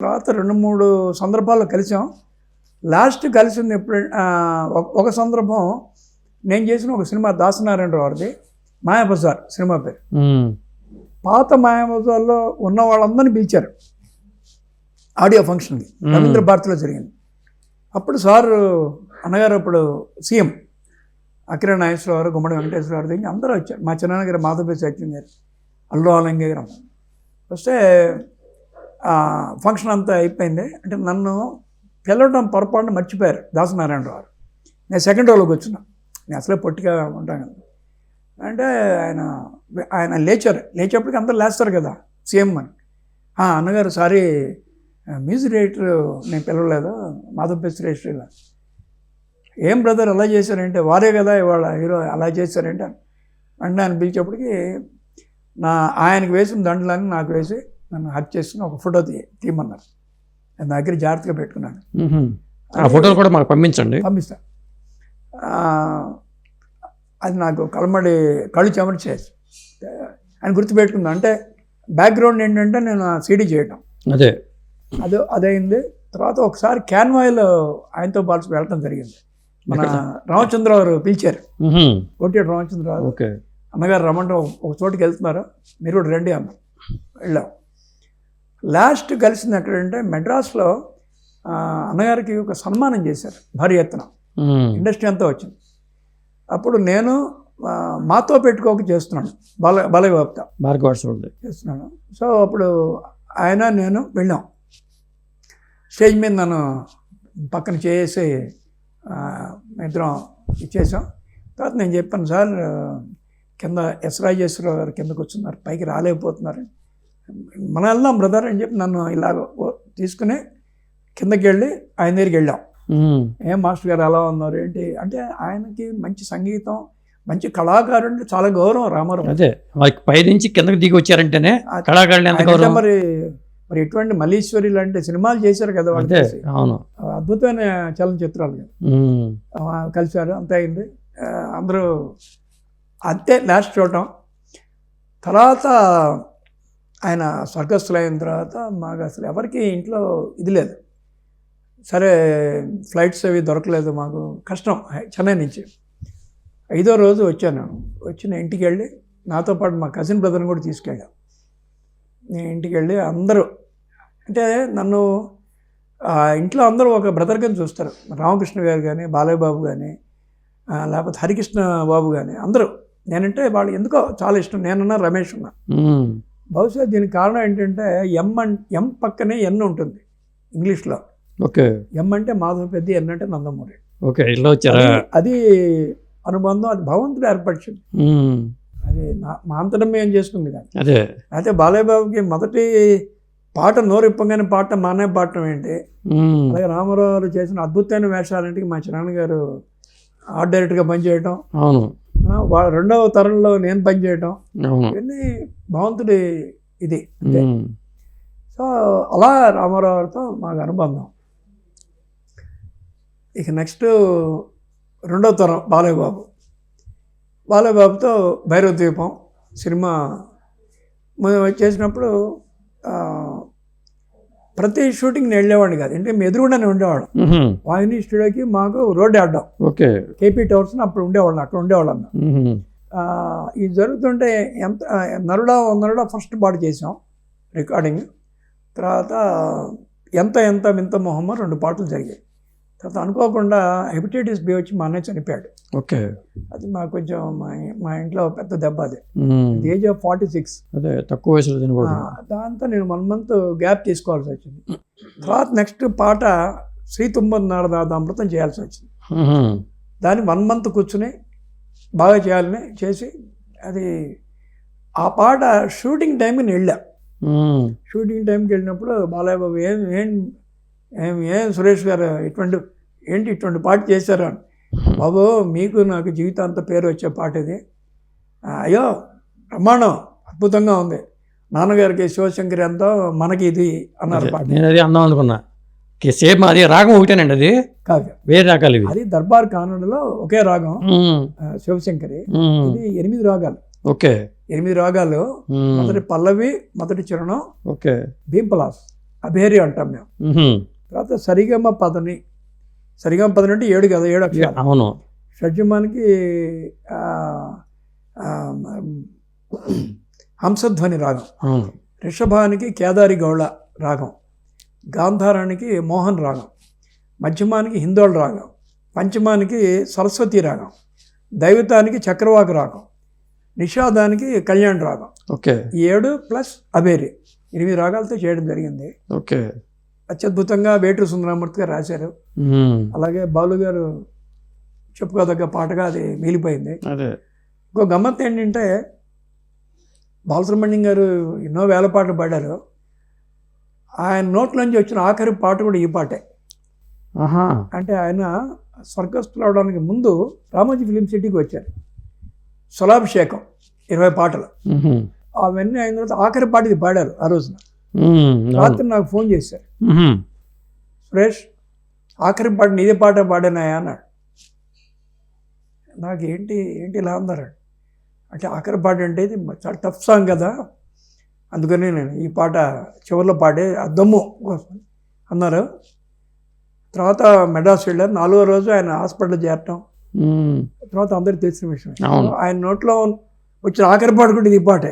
తర్వాత రెండు మూడు సందర్భాల్లో కలిసాం. లాస్ట్ కలిసింది ఎప్పుడు ఒక- సందర్భం నేను చేసిన ఒక సినిమా దాసనారాయణ వారిది మాయాబజార్ సినిమా పేరు. పాత మాయాబజార్లో ఉన్న వాళ్ళందరినీ పిలిచారు. ఆడియో ఫంక్షన్కి. రవీంద్ర భారతిలో జరిగింది. అప్పుడు సార్ అన్నగారు అప్పుడు సీఎం. అకిర నాగేశ్వరరావు గుమ్మడి వెంకటేశ్వరరావు దగ్గర అందరూ వచ్చారు. మా చిన్నగారు మాధవపై సత్యం గారు అల్లు ఆలంగే గారు. వస్తే ఫంక్షన్ అంతా అయిపోయింది. అంటే నన్ను పిలవడం పొరపాటున మర్చిపోయారు దాసనారాయణరావు. గారు నేను సెకండ్ రోలోకి వచ్చిన. నేను అసలే పొట్టిగా ఉంటాను అంటే ఆయన ఆయన లేచారు. లేచేప్పటికి అందరు లేస్తారు కదా సేమ్ అని. అన్నగారు సారీ మ్యూజిక్ డైరెక్టర్ నేను పిలవలేదు? మాధవ్ పెస్ ఏం బ్రదర్ అలా చేశారంటే వారే కదా ఇవాళ హీరో అలా చేశారంటే అంటే ఆయన పిలిచేప్పటికి నా ఆయనకు వేసిన దండలన్నీ నాకు వేసి నన్ను హక్ చేసుకుని ఒక ఫోటో తీయమన్నారు. నేను దగ్గర జాగ్రత్తగా పెట్టుకున్నాను. ఆ ఫోటోలు కూడా మాకు పంపించండి. పంపిస్తా. అది నాకు కలమడి కళ్ళు చెమర్చేసి ఆయన గుర్తుపెట్టుకుందా? అంటే బ్యాక్గ్రౌండ్ ఏంటంటే నేను సీడీ చేయటం. అదే. అదే అదైంది తర్వాత ఒకసారి క్యాన్వాయిలో ఆయనతో పాటు వెళ్ళటం జరిగింది. మన రామచంద్రరావు గారు పిలిచారు. కోటేడు రామచంద్రరావు అన్నగారు రమ్మంటే ఒక- చోటుకి వెళ్తున్నారు. మీరు కూడా రండి అన్న వెళ్ళాం. లాస్ట్ కలిసింది ఎక్కడంటే మెడ్రాస్లో అన్నగారికి ఒక సన్మానం చేశారు భారీ ఎత్తున. ఇండస్ట్రీ అంతా వచ్చింది. అప్పుడు నేను మాతో పెట్టుకోక చేస్తున్నాను. బాల బాలయ్య బాబుతో. భార్గవ చూడండి చేస్తున్నాను. సో అప్పుడు ఆయన నేను వెళ్ళాం. స్టేజ్ మీద నన్ను పక్కన చేసి ఇద్దరం ఇచ్చేసాం. తర్వాత నేను చెప్పాను సార్ కింద ఎస్ రాజేశ్వరరావు గారు కిందకు వచ్చున్నారు పైకి రాలేకపోతున్నారు. మనం వెళ్దాం బ్రదర్ అని చెప్పి నన్ను ఇలాగ తీసుకుని కిందకి వెళ్ళి ఆయన దగ్గరికి వెళ్ళాం. ఏం మాస్టర్ గారు ఎలా ఉన్నారు ఏంటి? అంటే ఆయనకి మంచి సంగీతం మంచి కళాకారుడు చాలా గౌరవం రామారావు. అదే పైనుంచి కిందకి దిగి వచ్చారంటేనే గౌరవం? మరి మరి ఎటువంటి మల్లీశ్వరి లాంటి సినిమాలు చేశారు కదా వాళ్ళు. అవును. అద్భుతమైన చలనచిత్రాలు. కలిశారు అంత అయింది. అందరూ అంతే లాస్ట్ చూడటం. తర్వాత ఆయన స్వర్గస్థులు అయిన తర్వాత మాకు అసలు ఎవరికి ఇంట్లో ఇది లేదు. సరే ఫ్లైట్స్ అవి దొరకలేదు మాకు. కష్టం చెన్నై నుంచి. ఐదో రోజు వచ్చాను వచ్చిన ఇంటికి వెళ్ళి నాతో పాటు మా కజిన్ బ్రదర్ని కూడా తీసుకెళ్ళాం. నేను ఇంటికి వెళ్ళి అందరూ అంటే నన్ను ఆ ఇంట్లో అందరూ ఒక బ్రదర్ కింద చూస్తారు. రామకృష్ణ గారు కానీ బాలయ్య బాబు కానీ లేకపోతే హరికృష్ణ బాబు కానీ అందరూ. నేనంటే వాళ్ళు ఎందుకో చాలా ఇష్టం. నేనున్నా రమేష్ ఉన్నా బహుశా దీనికి కారణం ఏంటంటే ఎం అన్ ఎం పక్కనే ఎన్ ఉంటుంది ఇంగ్లీష్లో. ఓకే. ఎం అంటే మాధవ పెద్ద ఎన్ అంటే నందమూరి. ఓకే ఇల్లు వచ్చారా అది- అనుబంధం అది భగవంతుడు ఏర్పరిచింది. అది మా అంతటం ఏం చేసుకుంది కానీ అదే. అయితే బాలయ్య బాబుకి మొదటి పాట నోరిప్పగానే పాట మానే పాడటం ఏంటి. అలాగే రామారావు చేసిన అద్భుతమైన వేషాలంటే మా చిన్నాన్నగారు ఆర్ట్ డైరెక్టర్గా పనిచేయటం. అవును. రెండవ తరంలో నేను పనిచేయటం ఇవన్నీ భగవంతుడి ఇది. సో అలా రామారావు గారితో మాకు అనుబంధం. ఇక నెక్స్ట్ రెండవ తరం బాలయ్య బాబు బాలయ్య బాబుతో భైరవ ద్వీపం సినిమా మేము చేసినప్పుడు ప్రతి షూటింగ్ నేను వెళ్ళేవాడిని కాదు. అంటే మేము ఎదురుగుండానే ఉండేవాళ్ళం. వాహిని స్టూడియోకి మాకు రోడ్డు ఆడడం. ఓకే. కేపీ టవర్స్ అప్పుడు ఉండేవాళ్ళం అక్కడ ఉండేవాళ్ళం ఇది జరుగుతుంటే ఎంత నరుడా నరుడా ఫస్ట్ పాట చేసాం రికార్డింగ్. తర్వాత ఎంత ఎంత వింత మొహమ్మ రెండు పాటలు జరిగాయి. తర్వాత అనుకోకుండా హెపటైటిస్ బి వచ్చి మా అన్నయ్య చనిపోయాడు. ఓకే. అది మాకు కొంచెం మా మా ఇంట్లో పెద్ద దెబ్బ అది. ఏజ్ ఆఫ్ ఫార్టీ సిక్స్ అదే తక్కువ వయసులో తినకూడదు. దాంతో నేను వన్ మంత్ గ్యాప్ తీసుకోవాల్సి వచ్చింది. తర్వాత నెక్స్ట్ పాట శ్రీ తుమ్మద్ నారద అమృతం చేయాల్సి వచ్చింది. దాన్ని వన్ మంత్ కూర్చుని బాగా చేయాలని చేసి అది ఆ పాట షూటింగ్ టైంకి నేను వెళ్ళా. షూటింగ్ టైంకి వెళ్ళినప్పుడు బాలయ్య బాబు ఏం ఏం ఏం ఏం సురేష్ గారు ఇటువంటి ఏంటి ఇటువంటి పాట చేశారు అని. బాబు మీకు నాకు జీవితాంత పేరు వచ్చే పాట ఇది. "ఆ, అయ్యో బ్రహ్మాండం అద్భుతంగా ఉంది. నాన్నగారికి శివశంకరి ఎంతో మనకి ఇది అన్నారు పాట. నేను అది అందాం అనుకున్నా. సేమ్ అది రాగం ఒకటేనండి అది. కావ్య. వేరే రకాలు ఇవి. అది దర్బార్ కానడలో ఒకే రాగం శివశంకరి. ఇది ఎనిమిది రాగాలు. ఓకే. ఎనిమిది రాగాలు. మొదటి పల్లవి మొదటి చరణం ఓకే. భీంపలాస్ అభేరి అంటాం మేము. మ్మ్. తర్వాత సరిగమ పదని సరిగమ పదని అంటే ఏడు కదా ఏడు అక్షరాలు. అవును. షడ్జమానికి హంసధ్వని రాగం. అవును. రిషభానికి కేదారి గౌళ రాగం. గాంధారానికి మోహన్ రాగం. మధ్యమానికి హిందోళ రాగం. పంచమానికి సరస్వతి రాగం. దైవతానికి చక్రవాక రాగం. నిషాదానికి కళ్యాణ్ రాగం. ఓకే. ఈ ఏడు ప్లస్ అబేరి. ఎనిమిది రాగాలతో చేయడం జరిగింది. ఓకే. అత్యద్భుతంగా వేటూరు సుందరమూర్తి గారు రాశారు. అలాగే బాలు గారు చెప్పుకోదగ్గ పాటగా అది మిగిలిపోయింది. ఇంకో గమ్మత్ ఏంటంటే బాలసుబ్రహ్మణ్యం గారు ఎన్నో వేల పాటలు పాడారు. ఆయన నోట్లోంచి వచ్చిన ఆఖరి పాట కూడా ఈ పాటే. అంటే ఆయన స్వర్గస్థులు అవడానికి ముందు రామోజీ ఫిలిం సిటీకి వచ్చారు. సులాభిషేకం ఇరవై పాటలు. అవన్నీ అయిన తర్వాత ఆఖరి పాట ఇది పాడారు ఆ రోజున. రాత్రి నాకు ఫోన్ చేశారు. సురేష్ ఆఖరి పాట నీదే పాట పాడానాయా అన్నాడు. నాకు ఏంటి ఏంటి ఇలా అన్నారు అంటే ఆఖరి పాట అంటే ఇది చాలా టఫ్ సాంగ్ కదా. అందుకని నేను ఈ పాట చివరిలో పాడే ఆ దమ్ము కోసం అన్నారు. తర్వాత మెడ్రాస్ వెళ్ళారు. నాలుగో రోజు ఆయన హాస్పిటల్ చేరటం. తర్వాత అందరికి తెలిసిన విషయం. ఆయన నోట్లో వచ్చిన ఆఖరి పాట కూడా ఇది పాటే.